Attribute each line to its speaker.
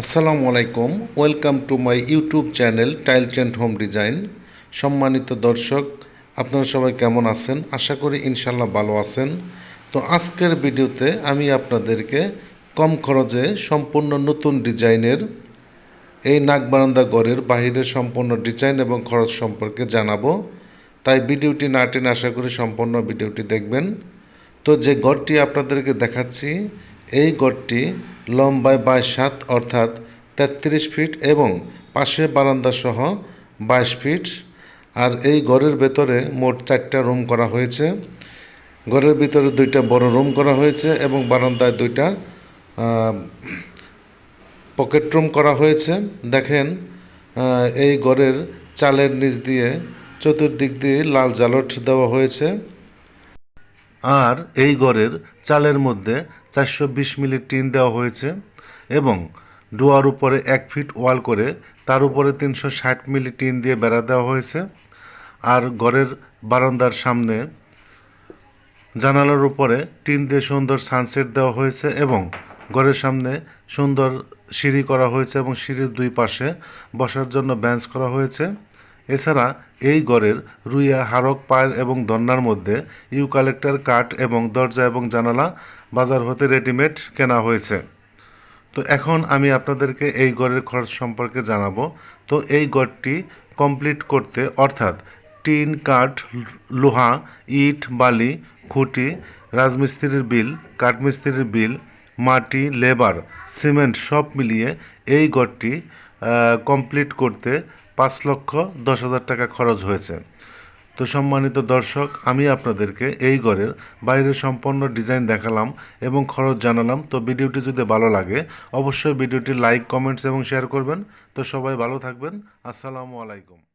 Speaker 1: আসসালামু আলাইকুম, welcome to my YouTube channel tile and home design. সম্মানিত দর্শক, আপনারা সবাই কেমন আছেন? আশা করি ইনশাল্লাহ ভালো আছেন। তো আজকের ভিডিওতে আমি আপনাদেরকে কম খরচে সম্পূর্ণ নতুন ডিজাইনের এই নাক বারান্দা গড়ের বাহিরের সম্পূর্ণ ডিজাইন এবং খরচ সম্পর্কে জানাব। তাই ভিডিওটি না টেনে আশা করি সম্পূর্ণ ভিডিওটি দেখবেন। তো যে গড়টি আপনাদেরকে দেখাচ্ছি এই গড়টি লম্বায় বাইশ সাত অর্থাৎ তেত্রিশ ফিট এবং পাশে বারান্দা সহ বাইশ ফিট। আর এই ঘরের ভেতরে মোট চারটা রুম করা হয়েছে। ঘরের ভিতরে দুইটা বড় রুম করা হয়েছে এবং বারান্দায় দুইটা পকেট রুম করা হয়েছে। দেখেন এই ঘরের চালের নিচ দিয়ে চতুর্দিক দিয়ে লাল জালট দেওয়া হয়েছে। আর এই ঘরের চালের মধ্যে চারশো বিশ মিলি টিন দেওয়া হয়েছে এবং ডোয়ার উপরে এক ফিট ওয়াল করে তার উপরে তিনশো ষাট মিলি টিন দিয়ে বেড়া দেওয়া হয়েছে। আর ঘরের বারান্দার সামনে জানালার উপরে টিন দিয়ে সুন্দর সানসেট দেওয়া হয়েছে এবং ঘরের সামনে সুন্দর সিঁড়ি করা হয়েছে এবং সিঁড়ির দুই পাশে বসার জন্য বেঞ্চ করা হয়েছে। এছাড়া এই ঘরের রুইয়া, হারক পায়ের এবং দন্নার মধ্যে ইউকালেক্টার কাঠ এবং দরজা এবং জানালা বাজার হতে রেডিমেড কেনা হয়েছে। তো এখন আমি আপনাদেরকে এই গড়ের খরচ সম্পর্কে জানাব। তো এই গড়টি কমপ্লিট করতে অর্থাৎ টিন, কাঠ, লোহা, ইট, বালি, খুঁটি, রাজমিস্ত্রির বিল, কাঠমিস্ত্রির বিল, মাটি, লেবার, সিমেন্ট সব মিলিয়ে এই গড়টি কমপ্লিট করতে পাঁচ লক্ষ দশ হাজার টাকা খরচ হয়েছে। তো সম্মানিত দর্শক, আমি আপনাদেরকে এই ঘরের বাইরের সম্পন্ন ডিজাইন দেখালাম এবং খরচ জানালাম। তো ভিডিওটি যদি ভালো লাগে, অবশ্যই ভিডিওটি লাইক, কমেন্টস এবং শেয়ার করবেন। তো সবাই ভালো থাকবেন। আসসালামু আলাইকুম।